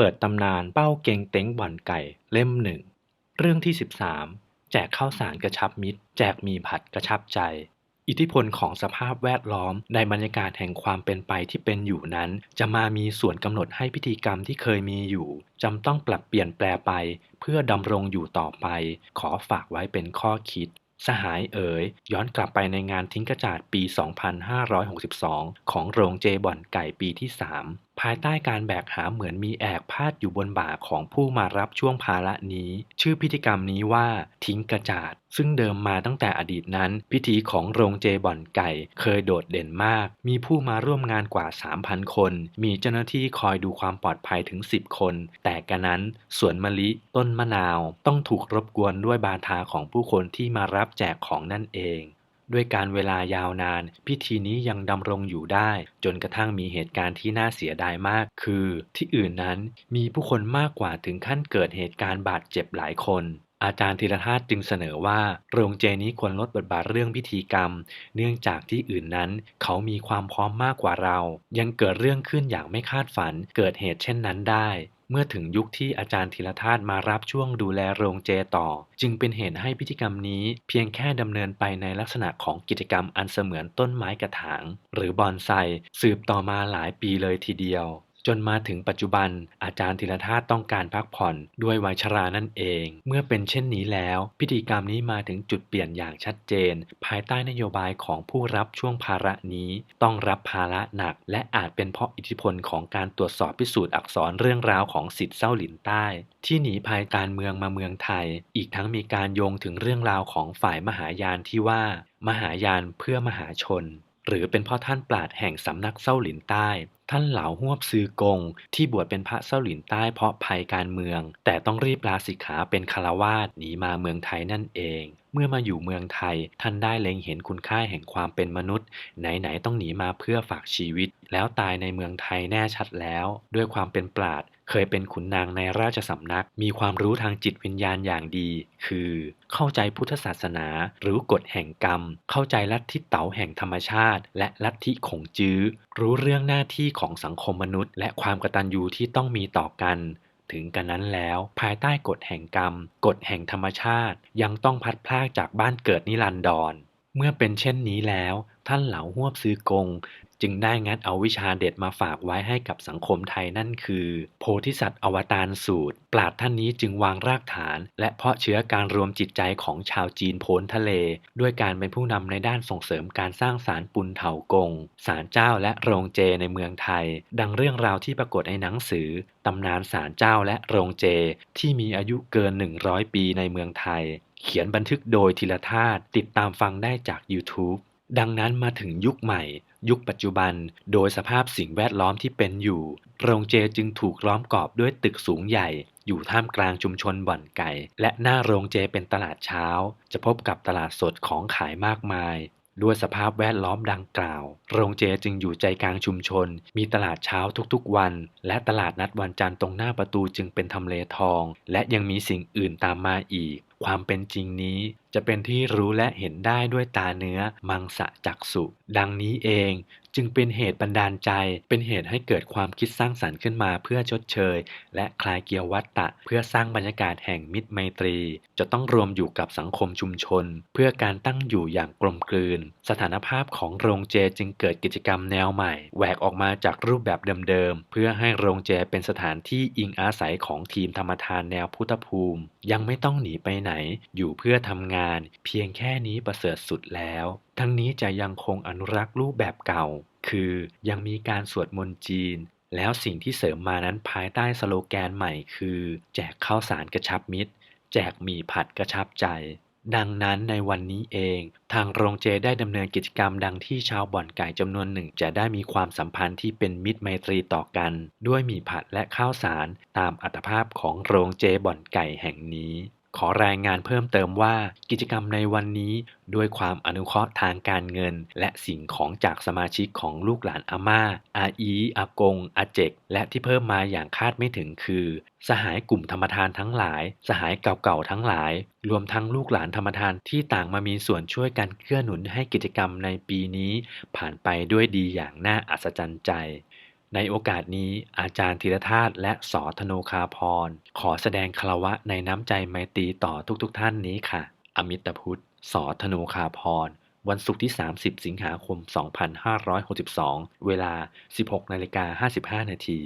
ปิดตำนานเป้าเกงเต็งบ่อนไก่เล่มหนึ่ง เรื่องที่ 13 แจกข้าวสารกระชับมิตร แจกมีผัดกระชับใจ อิทธิพลของสภาพแวดล้อมในบรรยากาศแห่งความเป็นไปที่เป็นอยู่นั้น จะมามีส่วนกำหนดให้พิธีกรรมที่เคยมีอยู่จำต้องปรับเปลี่ยนแปลไป เพื่อดำรงอยู่ต่อไป ขอฝากไว้เป็นข้อคิดสหายเอ๋ยย้อนกลับไปในงานทิ้งกระจาดปี 2562 ของโรงเจบ่อนไก่ปีที่ 3 ภายใต้การแบกหาเหมือนมีแอกพาดอยู่บนบ่าของผู้มารับช่วงภาระนี้ ชื่อพิธีกรรมนี้ว่าทิ้งกระจาด ซึ่งเดิมมาตั้งแต่อดีตนั้น พิธีของโรงเจบ่อนไก่ เคยโดดเด่นมาก มีผู้มาร่วมงานกว่า 3,000 คน มีเจ้าหน้าที่คอยดูความปลอดภัยถึง 10 คน แต่กระนั้นสวนมะลิต้นมะนาว ต้องถูกรบกวนด้วยบาทาของผู้คนที่มารับแจกของนั่นเอง ด้วยการเวลายาวนาน พิธีนี้ยังดำรงอยู่ได้ จนกระทั่งมีเหตุการณ์ที่น่าเสียดายมาก คือที่อื่นนั้นมีผู้คนมากกว่าถึงขั้นเกิดเหตุการณ์บาดเจ็บหลายคนอาจารย์ธีรธาตุจึงเสนอว่าโรงเจนี้ควรลดบทบาทเรื่องพิธีกรรม เนื่องจากที่อื่นนั้น เขามีความพร้อมมากกว่าเรา ยังเกิดเรื่องขึ้นอย่างไม่คาดฝันเกิดเหตุเช่นนั้นได้ เมื่อถึงยุคที่อาจารย์ธีรธาตุมารับช่วงดูแลโรงเจต่อ จึงเป็นเหตุให้พิธีกรรมนี้เพียงแค่ดำเนินไปในลักษณะของกิจกรรมอันเสมือนต้นไม้กระถาง หรือบอนไซสืบต่อมาหลายปีเลยทีเดียว จนมาถึงปัจจุบัน อาจารย์ธีรธาตุต้องการพักผ่อนด้วยวัยชรานั่นเอง เมื่อเป็นเช่นนี้แล้ว พิธีกรรมนี้มาถึงจุดเปลี่ยนอย่างชัดเจน ภายใต้นโยบายของผู้รับช่วงภาระนี้ ต้องรับภาระหนัก และอาจเป็นเพราะอิทธิพลของการตรวจสอบพิสูจน์อักษรเรื่องราวของสิทธิ์เศร้าหลินใต้ ที่หนีภัยการเมืองมาเมืองไทย อีกทั้งมีการโยงถึงเรื่องราวของฝ่ายมหายานที่ว่า มหายานเพื่อมหาชน หรือเป็นเพ่อท่านปราดแห่งสำนักเศร้าหลินใต้ ท่านเหลาหวบซือกง ที่บวชเป็นพระเส้าหลินใต้เพราะภัยการเมือง แต่ต้องรีบลาสิกขาเป็นคารวาสหนีมาเมืองไทยนั่นเอง เมื่อมาอยู่เมืองไทย ท่านได้เล็งเห็นคุณค่าแห่งความเป็นมนุษย์ ไหนๆต้องหนีมาเพื่อฝากชีวิต แล้วตายในเมืองไทยแน่ชัดแล้ว ด้วยความเป็นปราด เคยเป็นขุนนางในราชสำนัก มีความรู้ทางจิตวิญญาณอย่างดี คือ เข้าใจพุทธศาสนาหรือกฎแห่งกรรม เข้าใจลัทธิเต๋าแห่งธรรมชาติ และลัทธิขงจื้อ รู้เรื่องหน้าที่ของสังคมมนุษย์ และความกตัญญูที่ต้องมีต่อกันถึงกันนั้นแล้ว ภายใต้กฎแห่งกรรม กฎแห่งธรรมชาติ ยังต้องพัดพลากจากบ้านเกิดนิรันดร เมื่อเป็นเช่นนี้แล้ว ท่านเหลาหวบซือกง จึงได้งัดเอาวิชาเด็ดมาฝากไว้ให้กับสังคมไทยนั่นคือ โพธิสัตว์อวตารสูตร ปราดท่านนี้จึงวางรากฐาน และเพาะเชื้อการรวมจิตใจของชาวจีนโพ้นทะเล ด้วยการเป็นผู้นำในด้านส่งเสริมการสร้างสารปุนเถากงศาลเจ้าและโรงเจในเมืองไทย ดังเรื่องราวที่ปรากฏในหนังสือตำนานศาลเจ้าและโรงเจ ที่มีอายุเกิน 100 ปีในเมืองไทย เขียนบันทึกโดยธีรธาตุติดตามฟังได้จาก YouTube ดังนั้นมาถึงยุคใหม่ ยุคปัจจุบัน โดยสภาพสิ่งแวดล้อมที่เป็นอยู่ โรงเจจึงถูกล้อมกรอบด้วยตึกสูงใหญ่ อยู่ท่ามกลางชุมชนบ่อนไก่ และหน้าโรงเจเป็นตลาดเช้า จะพบกับตลาดสดของขายมากมาย ด้วยสภาพแวดล้อมดังกล่าว โรงเจจึงอยู่ใจกลางชุมชน มีตลาดเช้าทุกๆวัน และตลาดนัดวันจันทร์ตรงหน้าประตูจึงเป็นทำเลทอง และยังมีสิ่งอื่นตามมาอีก ความเป็นจริงนี้ จะเป็นที่รู้และเห็นได้ด้วยตาเนื้อมังสะจักสุดังนี้เองจึงเป็นเหตุบันดาลใจ เป็นเหตุให้เกิดความคิดสร้างสรรค์ขึ้นมาเพื่อชดเชย และคลายเกียววัตตะ เพื่อสร้างบรรยากาศแห่งมิตรไมตรี จะต้องรวมอยู่กับสังคมชุมชน เพื่อการตั้งอยู่อย่างกลมกลืน สถานภาพของโรงเจจึงเกิดกิจกรรมแนวใหม่ แหวกออกมาจากรูปแบบเดิมๆ เพื่อให้โรงเจเป็นสถานที่อิงอาศัยของทีมธรรมทานแนวพุทธภูมิ ยังไม่ต้องหนีไปไหน อยู่เพื่อทำงาน เพียงแค่นี้ประเสริฐสุดแล้ว ทั้งนี้จะยังคงอนุรักษ์รูปแบบเก่า คือยังมีการสวดมนต์จีนแล้วสิ่งที่เสริมมานั้นภายใต้สโลแกนใหม่คือ แจกข้าวสารกระชับมิตร แจกหมี่ผัดกระชับใจ ดังนั้นในวันนี้เอง ทางโรงเจได้ดำเนินกิจกรรมดังที่ชาวบ่อนไก่จำนวนหนึ่งจะได้มีความสัมพันธ์ที่เป็นมิตรไมตรีต่อกัน ด้วยหมี่ผัดและข้าวสารตามอัตภาพของโรงเจบ่อนไก่แห่งนี้ ขอรายงานเพิ่มเติมว่า กิจกรรมในวันนี้ด้วยความอนุเคราะห์ทางการเงิน และสิ่งของจากสมาชิกของลูกหลานอาม่า อาอีอากง อาเจก และที่เพิ่มมาอย่างคาดไม่ถึงคือ สหายกลุ่มธรรมทานทั้งหลาย สหายเก่าๆทั้งหลาย รวมทั้งลูกหลานธรรมทานที่ต่างมามีส่วนช่วยกันเกื้อหนุนให้กิจกรรมในปีนี้ ผ่านไปด้วยดีอย่างน่าอัศจรรย์ใจ ในโอกาสนี้อาจารย์ธีรธาตุและสอธโนคาพร ขอแสดงคารวะในน้ำใจไมตรีต่อทุกๆทท่านนี้ค่ะ อมิตพุทธสอธโนคาพร วันศุกร์ที่ 30 สิงหาคม 2562 เวลา 16นาฬิกา55นาที